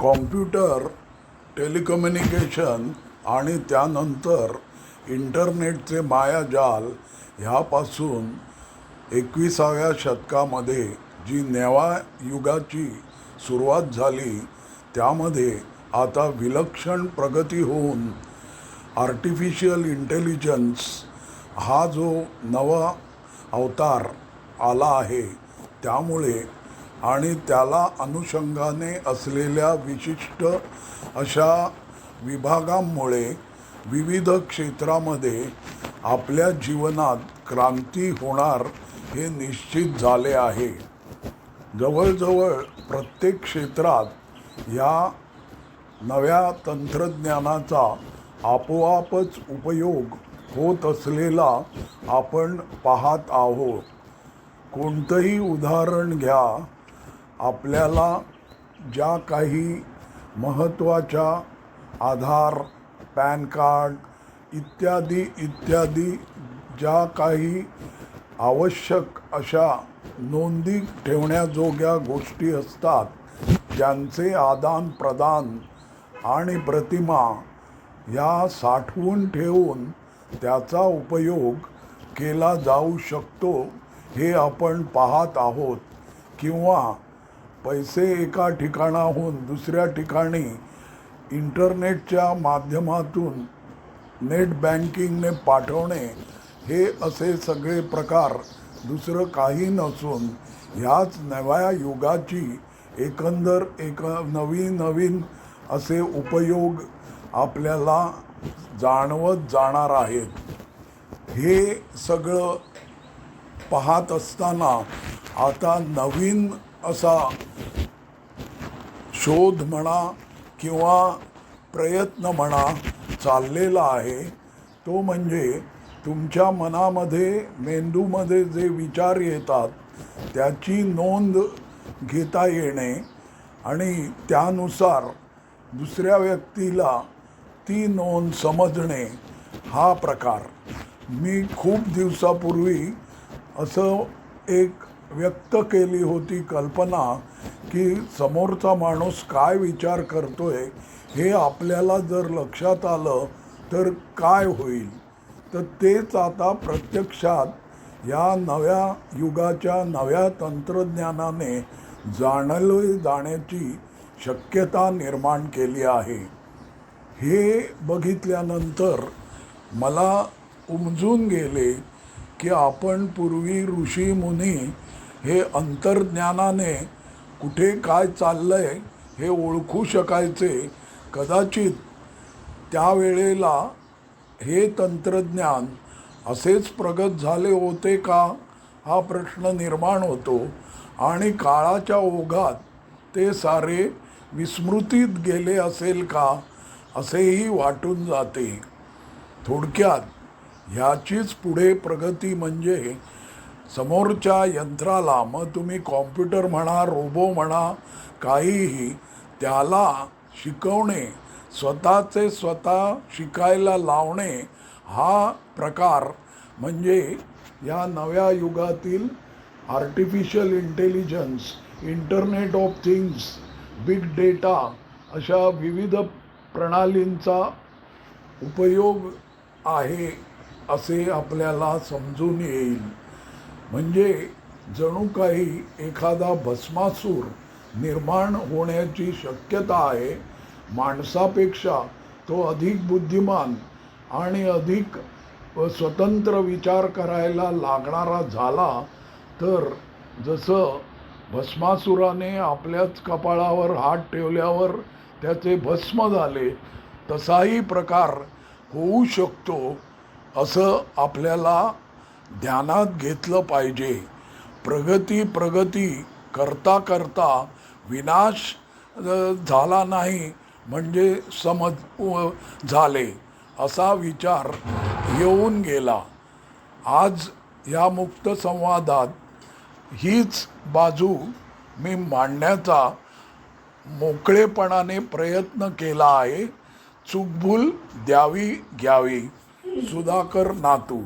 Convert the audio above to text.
Computer telecommunication आणि त्यानंतर इंटरनेटचे मायाजाल ह्यापासून एकविसाव्या शतकामध्ये जी नेवा युगाची सुरुवात झाली त्यामध्ये आता विलक्षण प्रगती होऊन आर्टिफिशियल इंटेलिजन्स हा जो नवा अवतार आला आहे त्यामुळे आणि त्याला अनुषंगाने असलेल्या विशिष्ट अशा विभागांमुळे विविध क्षेत्रामध्ये आपल्या जीवनात क्रांती होणार हे निश्चित झाले आहे. जवळजवळ प्रत्येक क्षेत्रात या नव्या तंत्रज्ञानाचा आपोआपच उपयोग होत असलेला आपण पाहत आहोत. कोणतंही उदाहरण घ्या. आपल्याला ज्या काही महत्त्वाच्या आधार पॅन कार्ड इत्यादी इत्यादी ज्या काही आवश्यक अशा नोंदी ठेवण्याजोग्या गोष्टी असतात ज्यांचे आदान प्रदान आणि प्रतिमा या साठवून ठेवून त्याचा उपयोग केला जाऊ शकतो हे आपण पाहत आहोत किंवा पैसे एका ठिकाणाहून दुसऱ्या ठिकाणी इंटरनेटच्या माध्यमातून नेट बँकिंगने पाठवणे हे असे सगळे प्रकार दुसरं काही नसून ह्याच नव्या युगाची एकंदर एक नवीन नवीन असे उपयोग आपल्याला जाणवत जाणार आहेत. हे सगळं पाहत असताना आता नवीन असा शोध म्हणा किंवा प्रयत्न म्हणा चाललेला आहे तो म्हणजे तुमच्या मनामध्ये मेंदूमध्ये जे विचार येतात त्याची नोंद घेता येणे आणि त्यानुसार दुसऱ्या व्यक्तीला ती नोंद समजणे हा प्रकार. मी खूप दिवसापूर्वी असं एक व्यक्त केली होती कल्पना की समोरचा माणूस काय विचार करतो आहे हे आपल्याला जर लक्षात आलं तर काय होईल? तर तेच आता प्रत्यक्षात या नव्या युगाच्या नव्या तंत्रज्ञानाने जाणले जाण्याची शक्यता निर्माण केली आहे. हे बघितल्यानंतर मला उमजून गेले की आपण पूर्वी ऋषी मुनी हे अंतर्ज्ञानाने कुठे काय चाललं आहे हे ओळखू शकायचे. कदाचित त्यावेळेला हे तंत्रज्ञान असेच प्रगत झाले होते का? हा प्रश्न निर्माण होतो आणि काळाच्या ओघात ते सारे विस्मृतीत गेले असेल का? असेही वाटून जाते. थोडक्यात ह्याचीच पुढे प्रगती म्हणजे समोरच्या यंत्राला मग तुम्ही कॉम्प्युटर म्हणा रोबो म्हणा काहीही त्याला शिकवणे स्वतःचे स्वतः शिकायला लावणे हा प्रकार म्हणजे या नव्या युगातील artificial intelligence internet of things big data अशा विविध प्रणालींचा उपयोग आहे असे आपल्याला समजून येईल. म्हणजे जणू काही एखादा भस्मासूर निर्माण होण्याची शक्यता आहे माणसापेक्षा तो अधिक बुद्धिमान आणि अधिक स्वतंत्र विचार करायला लागणारा झाला तर जसं भस्मासुराने आपल्याच कपाळावर हात ठेवल्यावर त्याचे भस्म झाले तसाही प्रकार होऊ शकतो असं आपल्याला ध्यानात घेतलं पाहिजे. प्रगती प्रगती करता करता विनाश झाला नाही म्हणजे समज झाले असा विचार येऊन गेला. आज या मुक्त संवादात हीच बाजू मी मांडण्याचा मोकळेपणाने प्रयत्न केला आहे. चुकभूल द्यावी घ्यावी. सुधाकर नातू.